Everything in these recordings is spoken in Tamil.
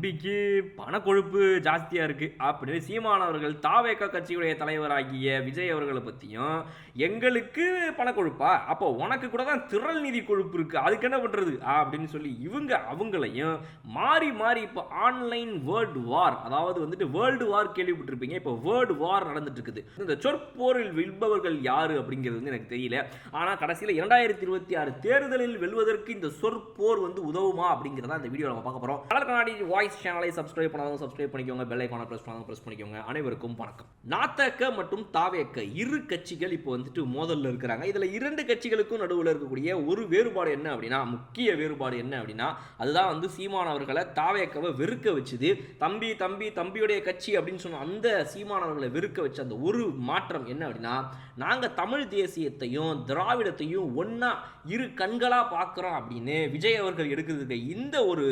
தம்பிக்கு பணக்கொழுப்பு ஜாஸ்தியாக இருக்குது அப்படின்னு சீமான் அவர்கள் தாவேக்கா கட்சியுடைய தலைவராகிய விஜய் அவர்களை பற்றியும் எங்களுக்கு பணக்கொழுப்பா? அப்போ உனக்கு கூட தான் திரள் நிதி கொழுப்பு இருக்குது அதுக்கு என்ன பண்ணுறது அப்படின்னு சொல்லி இவங்க அவங்களையும் மாறி மாறி இப்போ ஆன்லைன் வேர்ல்டு வார் அதாவது வந்துட்டு வேர்ல்டு வார் கேள்விப்பட்டிருப்பீங்க. இப்போ வேர்ல்டு வார் நடந்துட்டு இருக்குது இந்த சொற்போரில் வெல்பவர்கள் யாரு அப்படிங்கிறது வந்து எனக்கு தெரியல. ஆனால் கடைசியில் இரண்டாயிரத்தி இருபத்தி ஆறு தேர்தலில் வெல்வதற்கு இந்த சொற்போர் வந்து உதவுமா அப்படிங்கிறத இந்த வீடியோ நம்ம பார்க்க போகிறோம் கலர் கண்ணாடி வாய்ஸ் சேனலை சப்ஸ்கிரைப் பண்ணாதவங்க சப்ஸ்கிரைப் பண்ணிக்கோங்க பெல் ஐக்கான ப்ரெஸ் பண்ணாதவங்க ப்ரெஸ் பண்ணிக்கோங்க. அனைவருக்கும் வணக்கம். நாத்தக்க மற்றும் தாவேக்க இரு கட்சிகள் இப்போ வந்துட்டு மோதலில் இருக்கிறாங்க. இதில் இரண்டு கட்சிகளுக்கும் நடுவில் இருக்கக்கூடிய ஒரு வேறுபாடு என்ன அப்படின்னா முக்கிய வேறுபாடு என்ன அப்படின்னா அதுதான் வந்து சீமான் அவர்களை தாவேக்கவை வெறுக்க வச்சுது. தம்பி தம்பி தம்பியுடைய கட்சி அப்படின்னு சொன்ன அந்த சீமானவர்களை வெறுக்க வச்ச அந்த ஒரு மாற்றம் என்ன அப்படின்னா நாங்கள் தமிழ் தேசியத்தையும் திராவிடத்தையும் ஒன்றா இரு கண்களாக பார்க்குறோம் அப்படின்னு விஜய் அவர்கள் எடுக்கிறதுக்கு இந்த ஒரு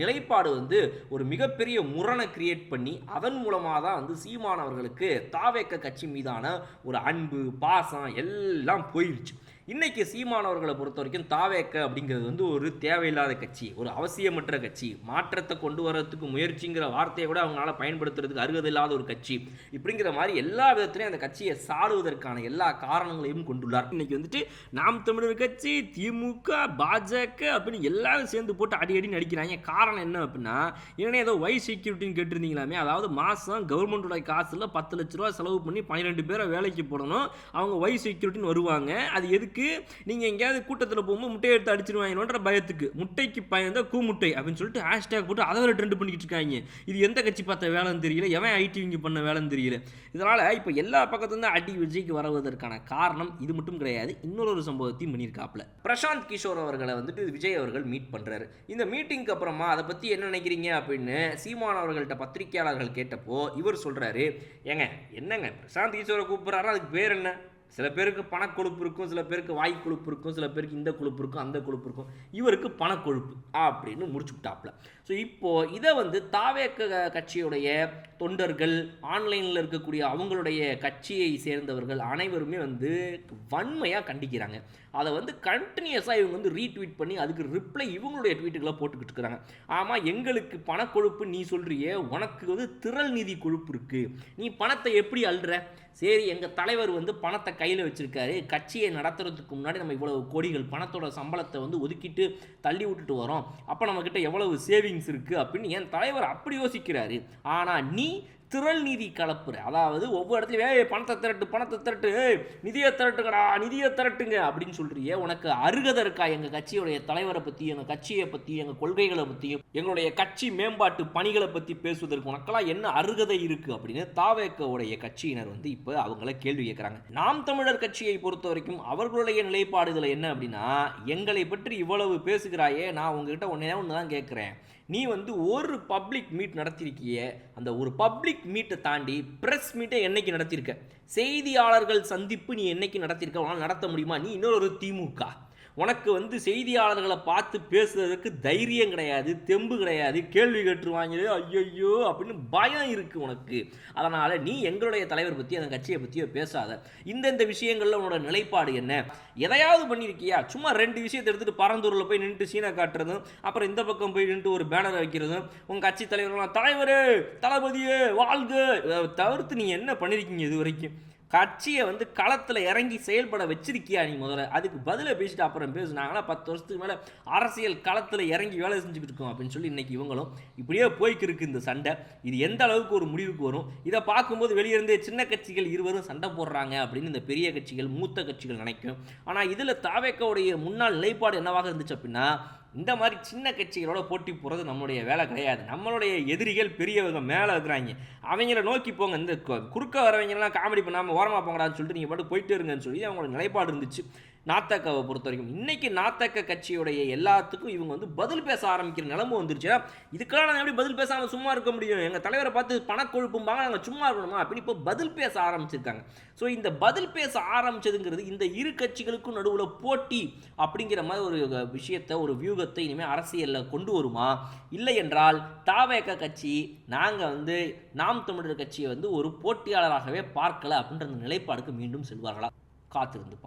நிலைப்பாடு வந்து ஒரு மிகப்பெரிய முரணை கிரியேட் பண்ணி அதன் மூலமாக தான் வந்து சீமானவர்களுக்கு தாவேக்க கட்சி மீதான ஒரு அன்பு பாசம் எல்லாம் போயிடுச்சு இன்னைக்கு சீமானவர்களை பொறுத்த வரைக்கும் தாவேக்க அப்படிங்கிறது வந்து ஒரு தேவையில்லாத கட்சி ஒரு அவசியமற்ற கட்சி. மாற்றத்தை கொண்டு வரதுக்கு முயற்சிங்கிற வார்த்தையை கூட அவங்களால பயன்படுத்துறதுக்கு அருகது இல்லாத ஒரு கட்சி. இப்படிங்கிற மாதிரி எல்லா விதத்திலையும் அந்த கட்சியை சாடுவதற்கான எல்லா காரணங்களையும் கொண்டுள்ளார். இன்னைக்கு வந்துட்டு நாம் தமிழர் கட்சி திமுக பாஜக அப்படின்னு எல்லாரும் சேர்ந்து போட்டு அடி அடி நடிக்கிறாங்க காரணம் என்ன அப்படின்னா என்னென்ன ஏதோ வை செக்யூரிட்டின்னு கேட்டிருந்தீங்களாமே அதாவது மாதம் கவர்மெண்டோட காசில் பத்து லட்ச ரூபா செலவு பண்ணி பன்னிரெண்டு பேரை வேலைக்கு போடணும். அவங்க வை செக்யூரிட்டின்னு வருவாங்க. அது எதுக்கு நீங்கள் எங்கேயாவது கூட்டத்தில் போகும்போது முட்டையை எடுத்து அடிச்சிருவாங்கன்ற பயத்துக்கு. முட்டைக்கு பயந்த கூமுட்டை அப்படின்னு சொல்லிட்டு ஹேஷ்டேக் போட்டு அதை ட்ரெண்ட் பண்ணிக்கிட்டு இருக்காங்க. இது எந்த கட்சி பார்த்த வேலைன்னு தெரியல. எவன் ஐடிவிங்க பண்ண வேலைன்னு தெரியல. இதனால் இப்போ எல்லா பக்கத்துலேருந்து அடி விஜய்க்கு வரவதற்கான காரணம் இது மட்டும் கிடையாது. இன்னொரு சம்பவத்தையும் பண்ணியிருக்காப்புல. பிரசாந்த் கிஷோர் அவர்களை வந்துட்டு விஜய் அவர்கள் மீட் பண்ணுறாரு இந்த மீட்டிங்க்கு அப்புறமா அதை பற்றி என்ன நினைக்கிறீங்க அப்படின்னு சீமான் அவர்கள்ட்ட பத்திரிக்கையாளர்கள் கேட்டப்போ இவர் சொல்கிறாரு ஏங்க என்னங்க? பிரசாந்த் கிஷோரை கூப்பிட்றாரு? அதுக்கு பேர் என்ன? சில பேருக்கு பணக்கொழுப்பு இருக்கும் சில பேருக்கு வாய் கொழுப்பு இருக்கும் சில பேருக்கு இந்த கொழுப்பு இருக்கும் அந்த கொழுப்பு இருக்கும். இவருக்கு பணக்கொழுப்பு அப்படின்னு முடிச்சு விட்டாப்ல ஸோ இப்போது இதை வந்து தாவேக்க கட்சியுடைய தொண்டர்கள் ஆன்லைனில் இருக்கக்கூடிய அவங்களுடைய கட்சியை சேர்ந்தவர்கள் அனைவருமே வந்து வன்மையாக கண்டிக்கிறாங்க. அதை வந்து கண்டினியூஸாக இவங்க வந்து ரீட்வீட் பண்ணி அதுக்கு ரிப்ளை இவங்களுடைய ட்வீட்டுகளை போட்டுக்கிட்டு இருக்கிறாங்க ஆமாம் எங்களுக்கு பணக்கொழுப்பு நீ சொல்கிறியே உனக்கு வந்து திரள் நிதி கொழுப்பு இருக்குது நீ பணத்தை எப்படி அள்ளுற? சரி எங்கள் தலைவர் வந்து பணத்தை கையில் வச்சிருக்காரு. கட்சியை நடத்துறதுக்கு முன்னாடி நம்ம இவ்வளவு கோடிகள் பணத்தோட சம்பளத்தை வந்து ஒதுக்கிட்டு தள்ளி விட்டுட்டு வரோம். அப்போ நம்மக்கிட்ட எவ்வளவு சேவிங்ஸ் இருக்குது அப்படின்னு என் தலைவர் அப்படி யோசிக்கிறாரு. ஆனால் நீ திரள் நிதி கலப்புற அதாவது ஒவ்வொரு இடத்துலையும் ஏய் பணத்தை திரட்டு பணத்தை திரட்டு ஏய் நிதியை திரட்டுங்கடா நிதியை திரட்டுங்க அப்படின்னு சொல்றியே உனக்கு அருகதை இருக்கா? எங்கள் கட்சியுடைய தலைவரை பற்றி எங்கள் கட்சியை பற்றி எங்கள் கொள்கைகளை பற்றியும் எங்களுடைய கட்சி மேம்பாட்டு பணிகளை பற்றி பேசுவதற்கு உனக்கெல்லாம் என்ன அருகதை இருக்குது அப்படின்னு தாவேக்கவுடைய கட்சியினர் வந்து இப்போ அவங்கள கேள்வி கேட்குறாங்க நாம் தமிழர் கட்சியை பொறுத்த வரைக்கும் அவர்களுடைய நிலைப்பாடு இதில் என்ன அப்படின்னா எங்களை பற்றி இவ்வளவு பேசுகிறாயே நான் உங்ககிட்ட ஒன்றே ஒன்று தான் கேட்குறேன் நீ வந்து ஒரு பப்ளிக் மீட் நடத்தியிருக்கிய அந்த ஒரு பப்ளிக் மீட்டை தாண்டி ப்ரெஸ் மீட்டை என்னைக்கு நடத்தியிருக்க செய்தியாளர்கள் சந்திப்பு நீ என்னைக்கு நடத்தியிருக்க உன்னால் நடத்த முடியுமா? நீ இன்னொரு திமுக. உனக்கு வந்து செய்தியாளர்களை பார்த்து பேசுறதுக்கு தைரியம் கிடையாது தெம்பு கிடையாது கேள்வி கேட்டுருவாங்க ஐயோ அப்படின்னு பயம் இருக்குது உனக்கு. அதனால் நீ எங்களுடைய தலைவர் பற்றி அந்த கட்சியை பற்றியோ பேசாத. இந்தந்த விஷயங்களில் உன்னோட நிலைப்பாடு என்ன? எதையாவது பண்ணியிருக்கியா? சும்மா ரெண்டு விஷயத்தை எடுத்துகிட்டு பரந்தூரில் போய் நின்று சீனை காட்டுறதும் அப்புறம் இந்த பக்கம் போய் நின்றுட்டு ஒரு பேனரை வைக்கிறதும் உங்கள் கட்சி தலைவர்கள்லாம் தலைவரே தளபதியே வாழ்க! தவிர்த்து நீ என்ன பண்ணியிருக்கீங்க இது வரைக்கும் கட்சியை வந்து களத்தில் இறங்கி செயல்பட வச்சிருக்கியா நீ முதல்ல? அதுக்கு பதிலை பேசிட்டு அப்புறம் பேசுனாங்களா பத்து வருஷத்துக்கு மேலே அரசியல் களத்தில் இறங்கி வேலை செஞ்சுக்கிட்டு இருக்கோம் அப்படின்னு சொல்லி இன்னைக்கு இவங்களும் இப்படியே போய்க்கு இருக்கு இந்த சண்டை. இது எந்த அளவுக்கு ஒரு முடிவுக்கு வரும்? இதை பார்க்கும்போது வெளியே இருந்தே சின்ன கட்சிகள் இருவரும் சண்டை போடுறாங்க அப்படின்னு இந்த பெரிய கட்சிகள் மூத்த கட்சிகள் நினைக்கும். ஆனால் இதில் தாவேக்காவுடைய முன்னாள் நிலைப்பாடு என்னவாக இருந்துச்சு அப்படின்னா இந்த மாதிரி சின்ன கட்சிகளோட போட்டி போகிறது நம்மளுடைய வேலை கிடையாது. நம்மளுடைய எதிரிகள் பெரியவங்க மேலே இருக்கிறாங்க. அவங்கள நோக்கி போங்க. இந்த குறுக்க வரவங்கலாம் காமெடி பண்ணாமல் ஓரமாக போங்கடான்னு சொல்லிட்டு நீங்கள் பாட்டு போயிட்டு இருங்கன்னு சொல்லி அவங்களோட நிலைப்பாடு இருந்துச்சு. நாத்தக்காவை பொறுத்த வரைக்கும் இன்னைக்கு நாத்தக்க கட்சியுடைய எல்லாத்துக்கும் இவங்க வந்து பதில் பேச ஆரம்பிக்கிற நிலமும் வந்துருச்சுன்னா இதுக்கெல்லாம் நான் எப்படி பதில் பேசாமல் சும்மா இருக்க முடியும்? எங்கள் தலைவரை பார்த்து பணக்கொழுப்பும்பாங்க நாங்கள் சும்மா இருக்கணுமா? அப்படின்னு இப்போ பதில் பேச ஆரம்பிச்சிருக்காங்க. ஸோ இந்த பதில் பேச ஆரம்பிச்சதுங்கிறது இந்த இரு கட்சிகளுக்கும் நடுவில் போட்டி அப்படிங்கிற மாதிரி ஒரு விஷயத்தை ஒரு வியூகத்தை இனிமேல் அரசியலில் கொண்டு வருமா? இல்லை என்றால் தாவேக கட்சி நாங்கள் வந்து நாம் தமிழர் கட்சியை வந்து ஒரு போட்டியாளராகவே பார்க்கல அப்படின்ற அந்த நிலைப்பாடுக்கு மீண்டும் செல்வார்களா? காத்திருந்துப்பா